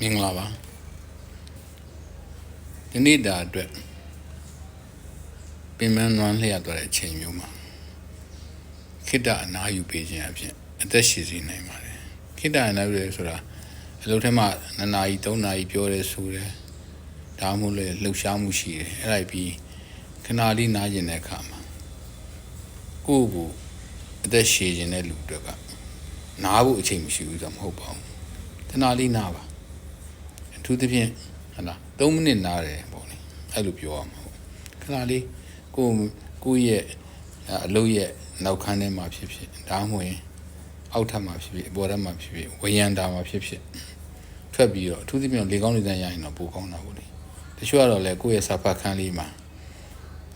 မင်္ဂလာပါဒီနေ့တာအတွက်ပင်မနွမ်းလျက်သွားတဲ့အချိန်မျိုးမှာခိတ္တအနာယူပေးခြင်းအဖြစ်အသက်ရှင်စေနိုင်ပါတယ်ခိတ္တအနာယူရဲဆိုတာအလုပ်ထဲမှာ2နာရီ3နာရီပြောရဲဆိုတယ်ဒါမှမဟုတ်လေလှုပ်ရှားမှုရှိတယ်အဲ့ဒါပြီးခဏလေးနားကျင်တဲ့အခါမှာကိုယ့်ကိုအသက်ရှင်ခြင်းတဲ့လူတွေကနားဖို့အချိန်မရှိဘူးဆိုတော့မဟုတ်ပါဘူးခဏလေးနားပါအ ထူးသဖြင့်ဟလာ3မိနစ်နားတယ်ပေါ့လေအဲ့လိုပြောရမှာပေါ့ခဏလေးကိုကိုယ့်ရဲ့အလုပ်ရဲ့နောက်ခန်းထဲမှာဖြစ်ဖြစ်ဒါမှမဟုတ်ရင်အောက်ထပ်မှာဖြစ်ဖြစ်အပေါ်ထပ်မှာဖြစ်ဖြစ်ဝရန်တာမှာဖြစ်ဖြစ်ထွက်ပြီးတော့အထူးသဖြင့်လေကောင်းလေသန့်ရရင်တော့ပိုကောင်းတာပေါ့လေတချို့ကတော့လေကိုယ့်ရဲ့စာဖတ်ခန်းလေးမှာ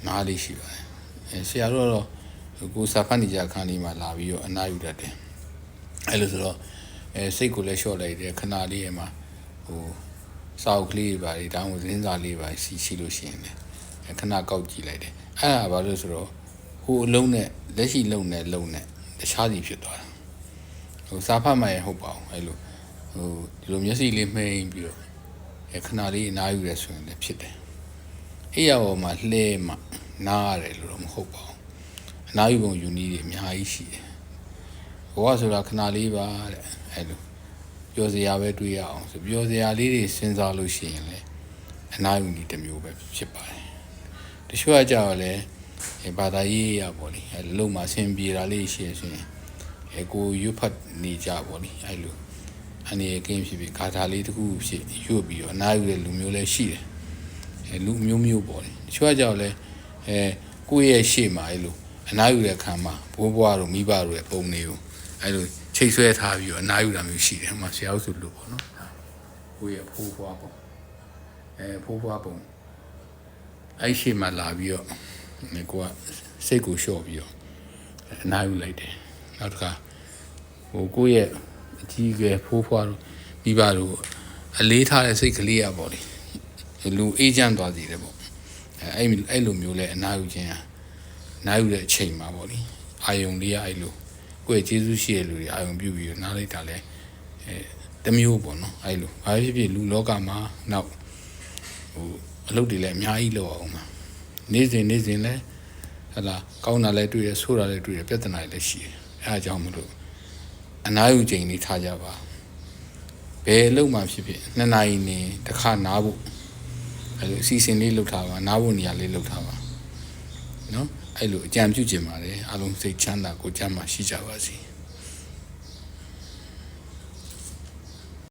နားလေးရှိပါတယ်အဲဆရာတို့ကတော့ကိုယ်စာဖတ်နေကြခန်းလေးမှာလာပြီးတော့အနားယူတတ်တယ်အဲ့လိုဆိုတော့အဲစိတ်ကိုလည်းလျှော့လိုက်တယ်ခဏလေးရဲ့မှာဟို စာအုပ်ကလေးတွေပါလေတောင်းသင်းစာလေးပါရှိရှိလို့ရှိရင်လည်းခဏကောက်ကြည့်လိုက်တယ်အဲ့ဒါဘာလို့ဆိုတော့ဟိုအလုံးနဲ့လက်ရှိလုံးနဲ့လုံးနဲ့တခြားစီဖြစ်သွားတာဟိုစာဖတ်မှရင်ဟုတ်ပါအောင်အဲ့လိုဟိုဒီလိုမျက်စိလေးမှိန်ပြီးတော့ခဏလေးအနားယူရဲဆိုရင်လည်းဖြစ်တယ်အဲ့ရပေါ်မှာလှဲမှနားရတယ်လို့တော့မဟုတ်ပါဘူးအနားယူပုံယူနည်းတွေအများကြီးရှိတယ်ဘဝဆိုတာခဏလေးပါတဲ့အဲ့လို ပြောစရာပဲတွေးရအောင်ဆိုပြောစရာလေးတွေစဉ်းစားလို့ရှိရင်လည်းအနာယူနည်းတစ်မျိုးပဲဖြစ်ပါတယ်တချို့ကကြောက်လဲဘာသာရေးရပေါ့လေအဲလုံမှာဆင်ပြေတာလေးရှိရဆိုရင်အဲကိုရွတ်ဖတ်နေကြပေါ့လေအဲလိုအနေကင်းဖြစ်ပြီးဂါထာလေးတစ်ခုဖြစ်ရွတ်ပြီးတော့အနာယူတဲ့လူမျိုးလည်းရှိတယ်အဲလူမျိုးမျိုးပေါ့လေတချို့ကကြောက်လဲအဲကိုယ့်ရဲ့ရှေ့မှာအဲလိုအနာယူတဲ့ခံမှာဘိုးဘွားတို့မိဘတို့ရဲ့ပုံတွေကိုအဲလို ချိတ်ဆွဲထားပြီးတော့အနာယူတာမျိုးရှိတယ်ဟိုမှာဆရာဦးဆိုလို့ပေါ့နော်ကိုယ့်ရဲ့ဖိုးဘွားပုံအဲဖိုးဘွားပုံအဲ့ရှိမှလာပြီးတော့ကိုကစိတ်ကိုလျှော့ပြီးတော့အနာယူလိုက်တယ်နောက်တစ်ခါဟိုကိုယ့်ရဲ့အကြီးအကဲဖိုးဘွားတို့မိဘတို့အလေးထားတဲ့စိတ်ကလေးရပေါ့လေလူအေးချမ်းသွားစီတယ်ပေါ့အဲအဲ့အဲ့လိုမျိုးလဲအနာယူခြင်းဟာနားယူတဲ့အချိန်မှာပေါ့လေအာယုံလေးရအဲ့လို ကိုယ့်ရဲ့ကျေးဇူးရှိတဲ့လူတွေအာယုံပြုပြီးတော့နားလိုက်တာလဲအဲတမျိုးပေါ့နော်အဲ့လိုဘာဖြစ်ဖြစ်လူလောကမှာနောက်ဟိုအလုပ်တွေလည်းအများကြီးလုပ်အောင်မှာနေ့စဉ်နေ့စဉ်လဲဟလာကောင်းတာလည်းတွေ့ရဆိုးတာလည်းတွေ့ရပြဿနာတွေလည်းရှိတယ်အဲအကြောင်းမလို့အနားယူချိန်လေးထားကြပါဘယ်အလုပ်မှဖြစ်ဖြစ်နှစ်နာရီနေတစ်ခါနားဖို့အဲလိုအစီအစဉ်လေးလုပ်ထားပါနားဖို့နေရာလေးလုပ်ထားပါနော် အဲ့လိုအကြံပြုချင်ပါတယ်အားလုံးစိတ်ချမ်းသာကိုယ်ချမ်းသာရှိကြပါစေ